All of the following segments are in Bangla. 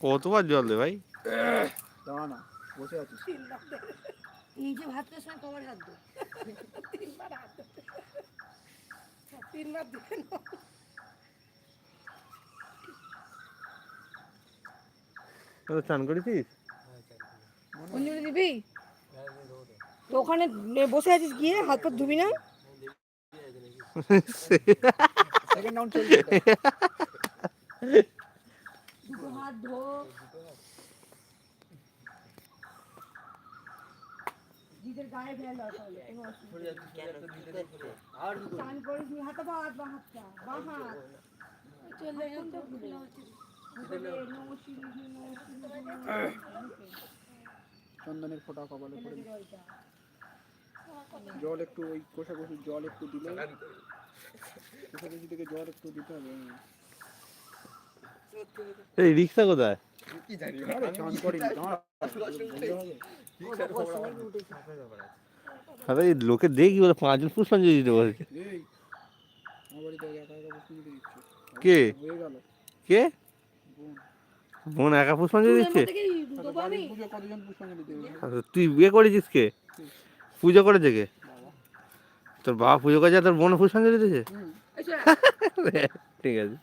কতবার জল দে ভাই? দাঁড়া না বসে আছিস। নিজে ভাত খাওয়ার সময় কবার হাত দো। তিনবার হাত ধরে। তিনবার দিয়ে নাও। তোরা করেছিস? অঞ্জলি দিবি তো ওখানে বসে আছিস গিয়ে হাত পা ধুবি না? সেকেন্ড রাউন্ড দুটো হাত ধো দিদের গায়ে ফেল করিস নি হাতে বা হাতটা বা হাত। চলে তো। চন্দনের ফোঁটা কপালে পড়ে জল একটু ওই কষা কষি জল একটু দিলে এই রিক্সা কোথায়? আরে লোকে দেখি বলে পাঁচজন পুষ্পাঞ্জলি দিতে বলছে দিচ্ছে। কে? কে? বোন। একা পুষ্পাঞ্জলি দিচ্ছে? আচ্ছা, তুই বিয়ে করেছিস কে? পুজো করেছে কে? তোর বাবা পুজো করেছে তোর বোন পুষ্পাঞ্জলি দিয়েছে হুম। আচ্ছা, ঠিক আছে।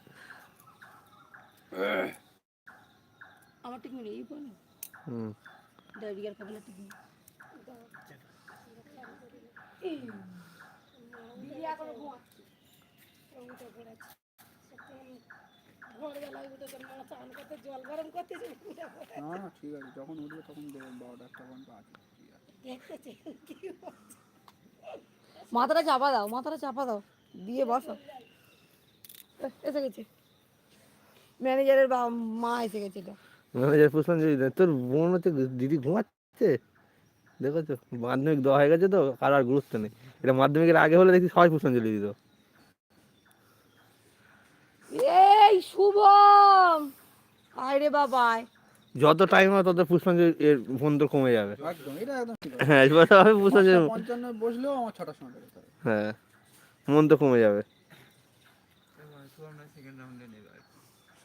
আমার ঠিক নেই এই বলো হুম। ডায়রিয়ার ঠিক নেই জল গরম করতে। না না ঠিক আছে যখন উঠবে তখন দেবো বারোটা একটা পর্যন্ত আছে। ঠিক আছে দেখতেছে কি হচ্ছে। মাথাটা চাপা দাও মাথাটা চাপা দাও। দিয়ে বসো। এসে গেছে। ম্যানেজারের বা মা এসে গেছে এটা ম্যানেজার পুষ্পাঞ্জলি তোর বোন হচ্ছে দিদি ঘুমাচ্ছে? দেখেছ মাধ্যমিক দেওয়া হয়ে গেছে তো কার আর গুরুত্ব নেই। এটা মাধ্যমিকের আগে হলে দেখি সবাই পুষ্পাঞ্জলি দিত। এই শুভম! আয় রে বাবাই যত টাইম হয় তত পুষ্পাঞ্জলি এর ফোন তো কমে যাবে। একদম এটা একদম হ্যাঁ এবার পুষ্পাঞ্জলি। পঞ্চান্ন বসলেও আমার ছটার সময় হ্যাঁ মন তো কমে যাবে।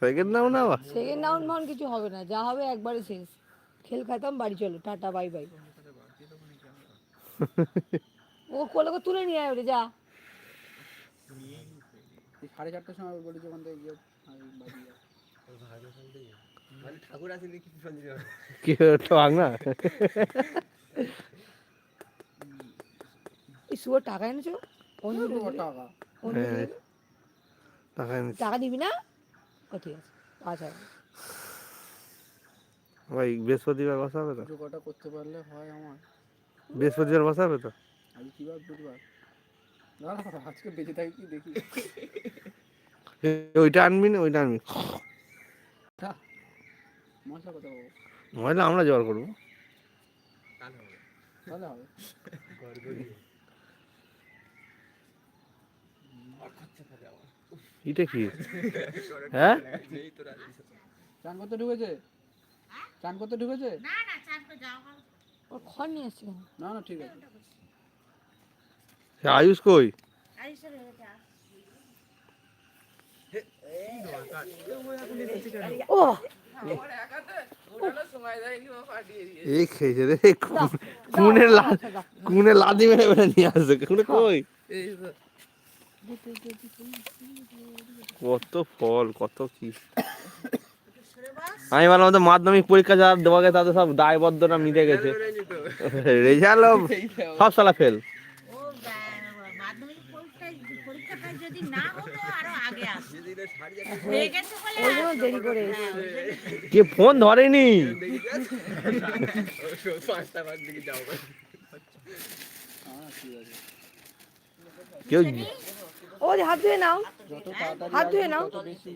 সেকেন্ড নাও না? সেকেন্ড রাউন্ড মান কিছু হবে না যা হবে একবারে শেষ। খেল খাতাম বাড়ি চলো টাটা বাই বাই ও কোলে করে তুলে নিয়ে আয় ওরে যা। সাড়ে চারটার সময় বলেছি ওখান থেকে গিয়ে আমি কি না এই টাকা এনেছো টাকা হ্যাঁ। এনেছি। টাকা দিবি না ও ঠিক আছে আচ্ছা ভাই বৃহস্পতিবার বসা হবে তো পুজো করতে পারলে হয় আমার বৃহস্পতিবার বসা হবে তো আজ কি বার বুধবার না না আজকে বেঁচে থাকি কি দেখি ওইটা আনবি না ওইটা আনবি নইলে আমরা জোগাড় করব। এটা কি? হ্যাঁ? চান করতে ঢুকেছে? চান করতে ঢুকেছে? না না ঠিক আছে। আয়ুষ কই? ও এই খেয়েছে রে কুনে কুনে লাদি মেরে মেরে নিয়ে আসছে কুনে কই? কত ফল কত কি। আমি বললাম তো মাধ্যমিক পরীক্ষা যারা দেওয়া গেছে তাদের সব দায়বদ্ধটা মিটে গেছে। রেজাল্ট সব সালা ফেল ও মাধ্যমিক পরীক্ষাটা যদি না হতো আরও আগে আসতো হয়ে গেছে বলে ওই জন্য দেরি করে কে ফোন ধরেনি? হ্যাঁ আছে কেউ ও হাত ধুয়ে নাও। হাত ধুয়ে নাও।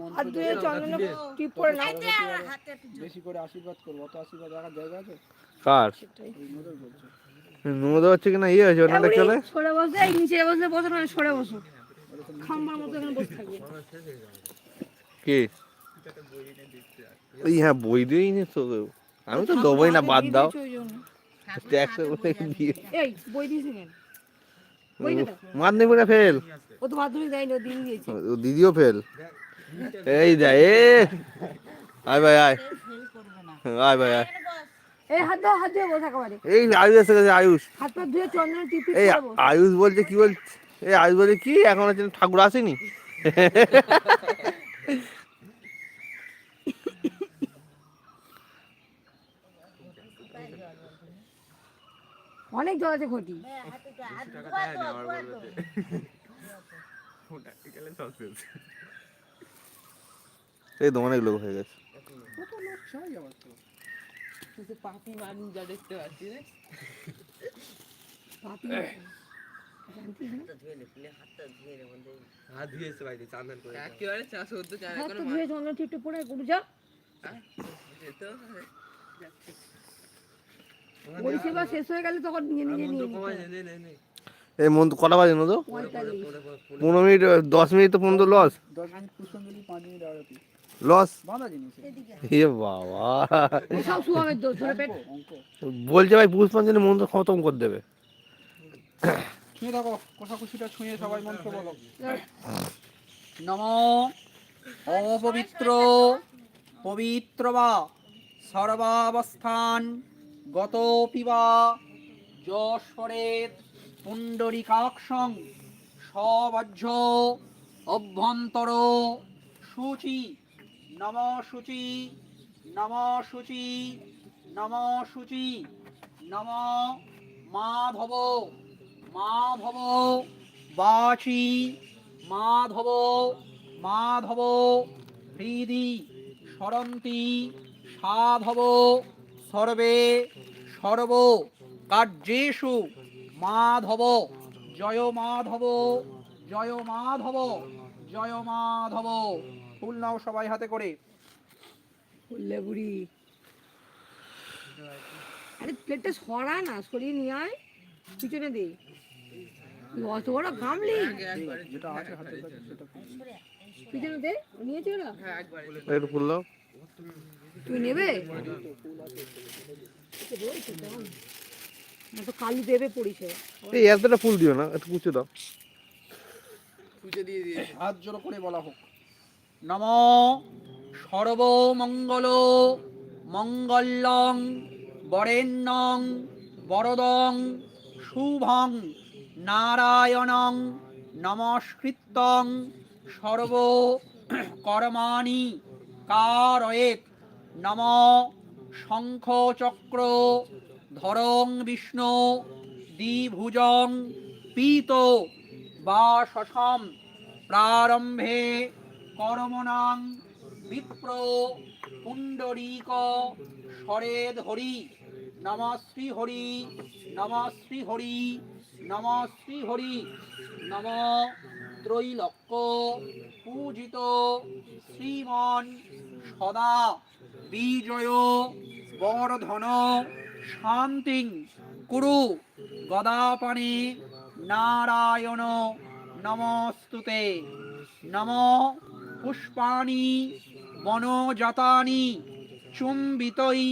মন হাত ধুয়ে চন্দন টিপ করে নাও। বেশি করে? আশীর্বাদ করব অত আশীর্বাদ রাখার জায়গা আছে কার হচ্ছে কিনা? ইয়ে হয়েছে ওনাটা চলে সরে বসে নিচে বসে বসে না সরে বসো। খাম্বার মতো এখানে বসে থাকবে কে? ওই হ্যাঁ বই দিয়েই নি তো। আমি তো দেবোই না বাদ দাও। ওই জন্য। ট্যাক্স দিয়ে এই বই দিয়েছে কেন? বই দে দাও। মাধ্যমিকটা ফেল। ও তো মাধ্যমিক দেয়নি ও দিন দিয়েছে। ও দিদিও ফেল। এই যা এ। আয় ভাই আয়। না আয় ভাই আয়। এই হাত হাত দিয়ে বস একেবারে এই আয়ুষ এসে গেছে আয়ুষ। হাত পা ধুয়ে চন্দনের টিপি এই আয়ুষ বলছে কি বলছে? এই আয়ুষ বলছে কি এখন হচ্ছে ঠাকুর আসেনি। অনেক জল আছে ঘটি। হাতে তো হাত ধোয়া তো ধোয়া তো এই তো অনেক তো হাত তো ধুয়ে টিপটা গুরু যা পরিষেবা শেষ হয়ে গেলে তখন নিয়ে নিজে নিয়ে এই মন কটা বাজে না তো পনেরো মিনিট দশ মিনিট তো পর্যন্ত লস এ বাবা। বলছে ভাই পুষ্পাঞ্জলি মন্ত্র খতম করে দেবে। ছুঁয়ে থাকো, কষাকষিটা ছুঁয়ে সবাই মন্ত্র বলো। নম অপবিত্র, পবিত্র বা সর্বাবস্থান গত পিবা যশ্বরের পুণ্ডরিকাক্ষং সবজ্জ অভ্যন্তর সূচি, নম সূচি নম সূচি নম সূচি, নম মাধব। মাধব, বাচি, মাধব মাধব, হৃদি সরন্তি সাধব, সর্বে, সর্ব, কার্যেষু, মাধব, জয় মাধব জয় মাধব জয় মাধব। ফুল নাও সবাই হাতে করে। বললে বুড়ি আরে প্লেটটা সরা না, সরিয়ে নিয়ে আয়। পিছনে দে অত বড় করো। পিছনে দে। নিয়েছে ওরা? একটু ফুল দাও। তুই নেবে? না তো কালু দেবে পরিষেবা। এই এতটা ফুল দিও না একটু কুচে দাও। হাত জোড়ো করে বলা হোক। নম সর্বমঙ্গল মঙ্গলং বরেণ্যং বরদং শুভং নারায়ণং নমস্কৃতং সর্ব কর্মাণি কারয়েত নম শঙ্খচক্র ধরং বিষ্ণু দ্বিভুজং পীত বা শশম প্রারম্ভে কর্মণাং বিপ্র পুণ্ডরীক সরেদ হরি নম হরি নম শ্রী হরি নম শ্রী হরি। নম ত্রৈলক্য পূজিত শ্রীমন সদা। বিজয় বর্ধন শান্তিং কুরু। গদাপাণি নারায়ণ নমস্তুতে। নম পুষ্পাণি বনজাতানি চুম্বিতই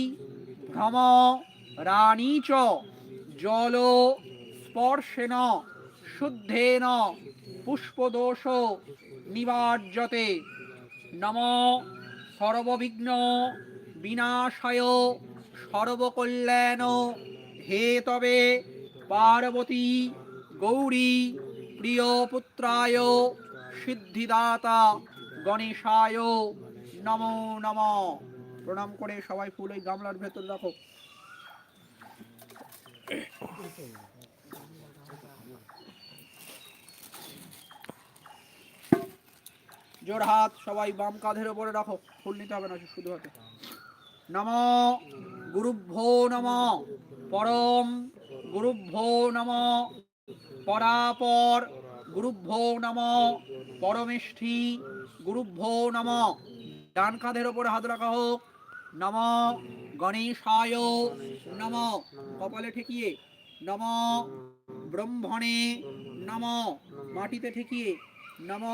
ঘম রাণী চ জল স্পর্শেন, শুদ্ধেন, পুষ্পদোষ নিবার্যতে নম সর্ববিঘ্ন বিনাশায় সর্বকল্যাণ। হে তবে পার্বতী গৌরী প্রিয় পুত্রায়, সিদ্ধিদাতা গণেশায়। নমো, নম। প্রণাম করে সবাই ফুল ওই গামলার ভেতর রাখো। জোর হাত, সবাই বাম কাঁধের উপরে রাখো, ফুল নিতে হবে না, শুধু হাতে। নম, গুরুভ্যো নম, পরম গুরুভ্যো নম, পরাপর গুরুভ্যো নম, পরমেষ্ঠি গুরুভ্যো নম। ডান কাঁধের ওপরে হাত রাখা হোক। নম গণেশায় নম। কপালে ঠেকিয়ে নম। ব্রহ্মণে নম। মাটিতে ঠেকিয়ে নম।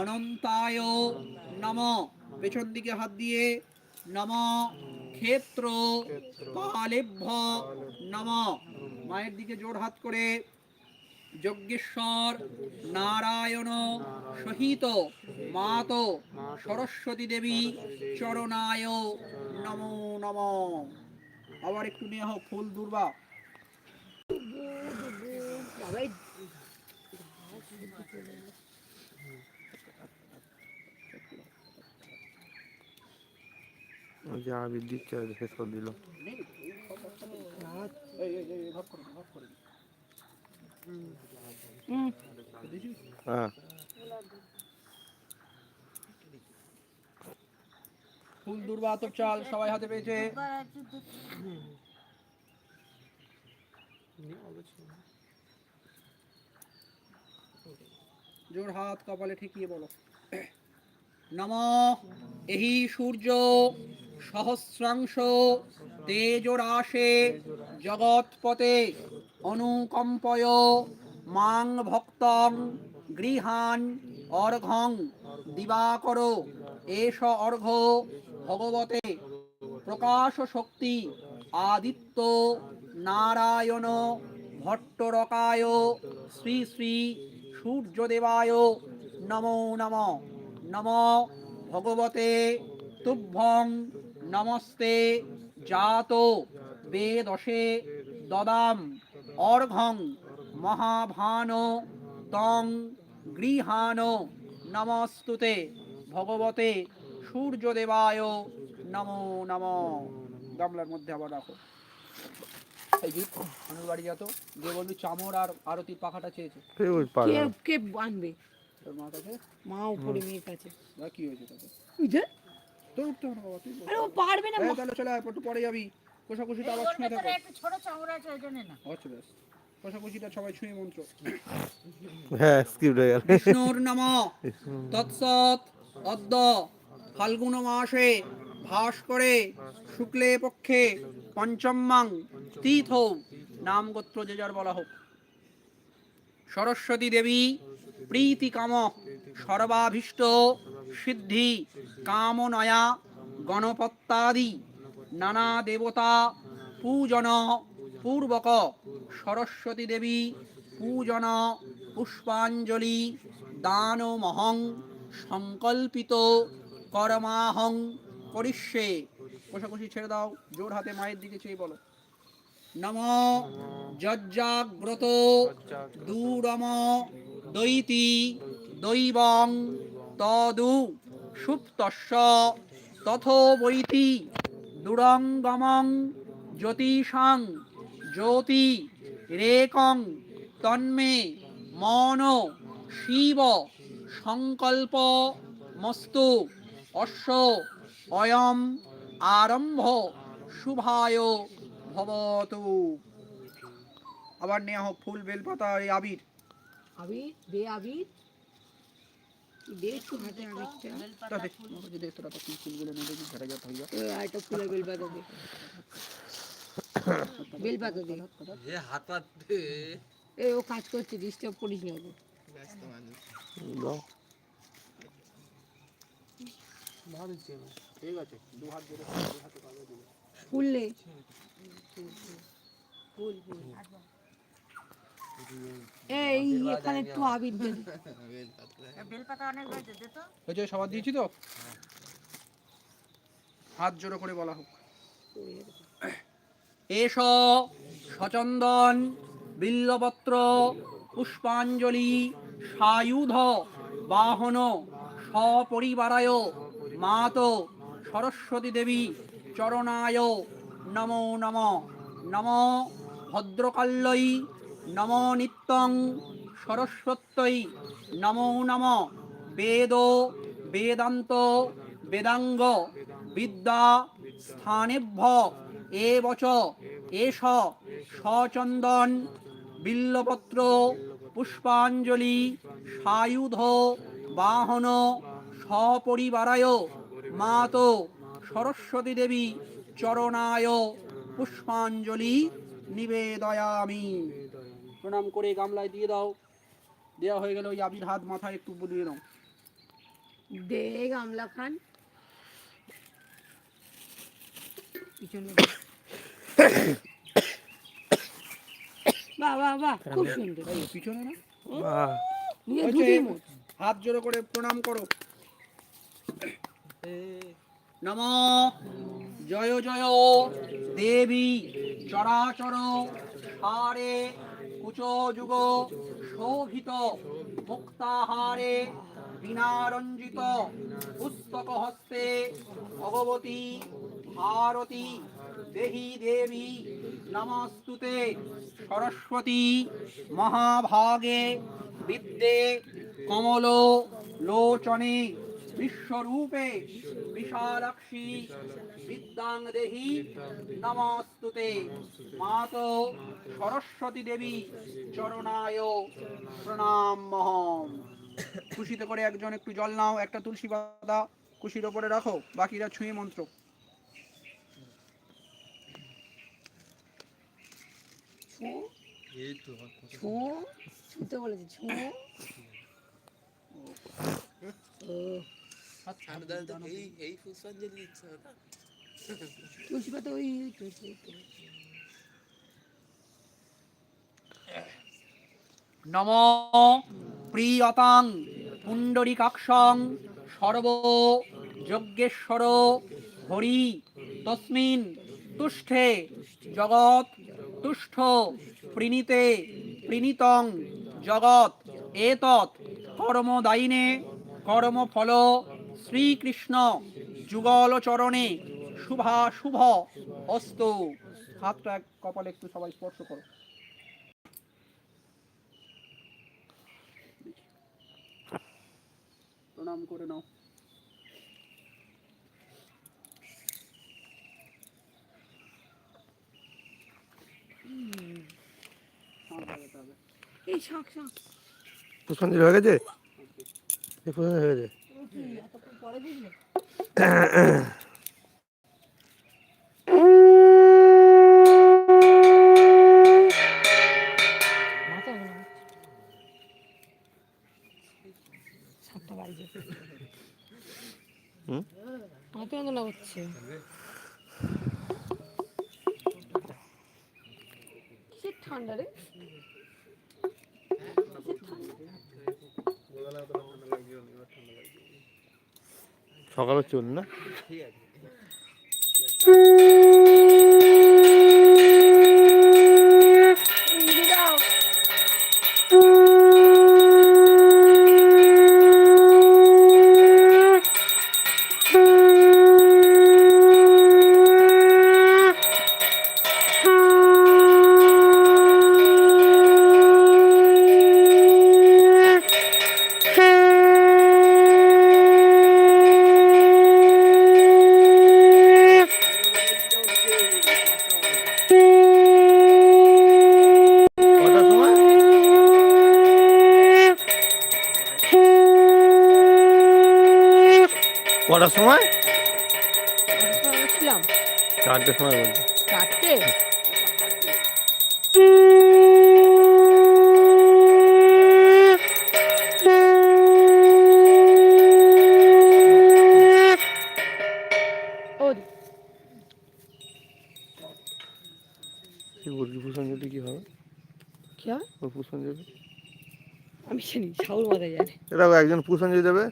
অনন্তায় নম। পেছন দিকে হাত দিয়ে নম। ক্ষেত্র পালেভ্য নম। মায়ের দিকে জোর হাত করে যজ্ঞেশ্বর নারায়ণ সহিত মাত সরস্বতী দেবী চরণায় নমো নম। আবার একটু নিয়ে হোক ফুল দুর্বা। যে আর শেষ করে দিল। এই এই এই ভাগ করে ভাগ করে। ফুল দুর্বা তো চাল, সবাই হাতে পেয়েছে। জোর হাত কপালে ঠেকিয়ে বলো। নম এহি সূর্য সহস্রাংশ, তেজরাশে জগৎপতে অনুকম্পয় মাং ভক্তং গৃহান অর্ঘং দিবাকর, এষ অর্ঘ ভগবতে প্রকাশ শক্তি আদিত্য নারায়ণ ভট্টরকায়, শ্রী শ্রী সূর্যদেবায় নমো নম। নম ভগবতে তুভ্যং নমস্তে। জাত বেদশে দদাম। অর্ঘং মহাভান তং গৃহান নমস্তুতে ভগবতে সূর্যদেবায় নমো নম। গামলার মধ্যে আবার রাখো। এই যে অনুর বাড়ি যা তো যে বলবি চামর আর আরতির পাখাটা চেয়েছে। কে কে কে আনবে? তোর মা কাছে? মা উপরে মেয়ের কাছে। বা কি হয়েছে তাতে তোর উঠতে হবে না বাবা তুই পারবে না তাহলে চলে একটু পরে যাবি। কোষাকুষিটা আবার থাকো একটু ছোট চামড়া আছে ওই জন্য না। আচ্ছা বেশ। কোষাকুষিটা সবাই ছুঁয়ে মন্ত্র। হ্যাঁ স্কিপ হয়ে গেল। বিষ্ণুর নম। তৎসৎ অদ্য ফাল্গুন মাসে ভাস করে শুক্লে পক্ষে পঞ্চমাং তীর্থ নাম গোত্র যে যার বলা হোক। সরস্বতী দেবী প্রীতি কাম সর্বাভীষ্ট সিদ্ধি কামনয়া গণপত্যাদি নানা দেবতা পূজন পূর্বক সরস্বতী দেবী পূজন পুষ্পাঞ্জলি দানমহং সংকল্পিত কর্মাহং করিষ্যে। কষাকষি ছেড়ে দাও, জোর হাতে মায়ের দিকে চেয়ে বলো। নম যজ্জাগ্রত দূরম দৈতি দৈবং তদু সুপ্তস্য তথোবৈতি। দুরঙ্গমং জ্যোতিষাং জ্যোতি রেকং তন্মে মন শিব সংকল্প মস্তু অশ্ব অয়ম আরম্ভ শুভায় ভবতু। আবার নেওয়া হোক ফুল বেলপাতা আবির। আবির দে আবির। দে একটু হাতে তোরা ফুলগুলো ঝাড়া। ওই আরেকটা ফুলের বেলপাতা দে। বেলপাতা দে। এ ও কাজ করছে ডিস্টার্ব করিস না ওকে। দাও। ঠিক আছে দু হাত ধরে ফুল নে। ফুল ফুল এই এখানে একটু আবির দে বেলপাতা অনেক হয়েছে দে তো। হয়েছে সবার দিয়েছি তো। হাত জোড়ো করে বলা হোক। এস সচন্দন বিল্লপত্র পুষ্পাঞ্জলি সায়ুধ বাহন সপরিবারায় মাত সরস্বতী দেবী চরণায় নমো নম নম ভদ্রকাল্যই নম নিত্যং সরস্বত্যই নমো নম। বেদ, বেদান্ত, বেদাঙ্গ, বিদ্যা, স্থানেভ্য, এবচ, এষ সচন্দন বিল্লপত্র, পুষ্পাঞ্জলি, সায়ুধ, বাহন, সপরিবারায়, মাত, সরস্বতী দেবী, চরণায়, পুষ্পাঞ্জলি নিবেদয়ামি। প্রণাম করে গামলায় দিয়ে দাও। দেওয়া হয়ে গেল ওই আবির হাত মাথায় একটু বুলিয়ে দাও। দে গামলা খান। বাহ বাহ বাহ খুব সুন্দর। পিছনে না? হাত জোড়ো করে প্রণাম করো। নম। জয় জয় দেবী। চরাচর হারে কুচ যুগ শোভিত, মুক্তাহারে বিনারঞ্জিত পুস্তক হস্তে ভগবতী ভারতী, দেহি দেবী নমস্তুতে। সরস্বতী মহাভাগে বিদ্যে কমল লোচনে, বিশ্বরূপে বিশালাক্ষী বিদ্যাং দেহি নমস্তুতে। মাত সরস্বতী দেবী চরণায় প্রণাম মহম খুশিতে করে একজন একটু জল নাও একটা তুলসী পাতা খুশির ওপরে রাখো বাকিরা ছুঁয়ে মন্ত্র। ছুতে বলেছে ছো। তুলসী পাতা ওই। নম প্রিয়তাং পুণ্ডরিকাক্ষং সর্ব যজ্ঞেশ্বর হরি তস্মিন তুষ্ঠে জগৎ তুষ্ঠ প্রীণীতে প্রীণীতং জগৎ এতৎ কর্মদায়িনে কর্মফল শ্রীকৃষ্ণ যুগল চরণে শুভা শুভ অস্তু। হাতটা কপালে একটু সবাই স্পর্শ করো। প্রণাম করে নাও। হয়ে গেছে? পুষ্পাঞ্জলি হয়ে গেছে। সাতটা বাজে। হুম? মাথা যন্ত্রণা করছে কিসের ঠান্ডা রে? কিসের ঠান্ডা? সকালে চল না? ইঞ্জি কটার সময় ছিলাম চারটের সময় বলছি। চারটে? পুষ্পাঞ্জলি কি হবে? কি হবে? ওই পুষ্পাঞ্জলি আমি জানি সাউর মাথায় জানে। এটা একজন পুষ্পাঞ্জলি দেবে?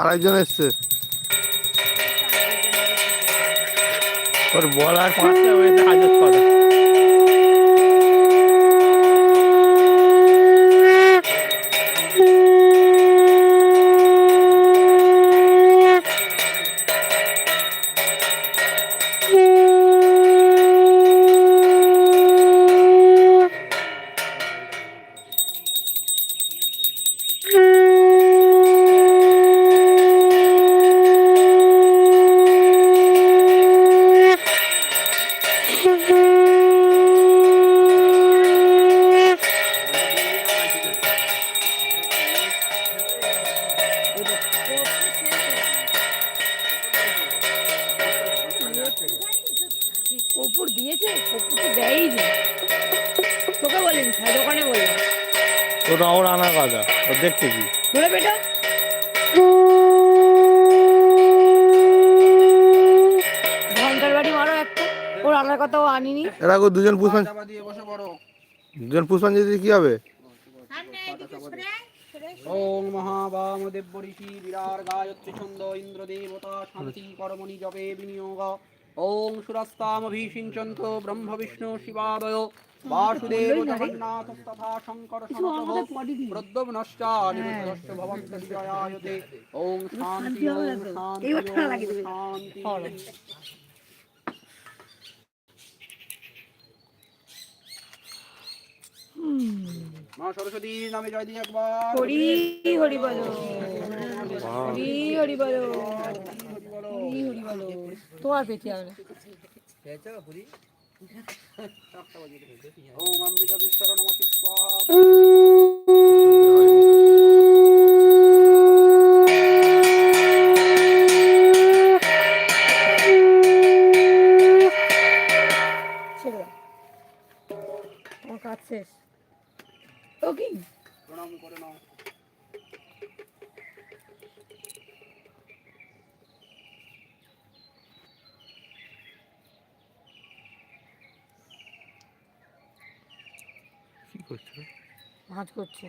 আরেকজন এসছে। ওর বলার পাঁচটা হয়েছে আজ কথা গো দুজন পুষ্পাঞ্জলি কি হবে সামনে এদিকে সরে আয়, সরে আয়। ওং মহাবামদেব ঋষি বিরার গায়ত্রী ছন্দ ইন্দ্র দেবতা শান্তি কর্মণি জপে বিনিয়োগ ওং সুরস্তামভিষিঞ্চন্ত ব্রহ্ম বিষ্ণু শিবাদয় বাসুদেব তথা শঙ্কর দেবে। শান্তি মা সরস্বতী নামে জয় দিই একবার। হরি হরি বলো। হরি হরি বলো। হরি হরি বলো। তোমার পেটে হবে না। ওম অম্বিকা বিশ্বর নমঃ স্বাহা করছে।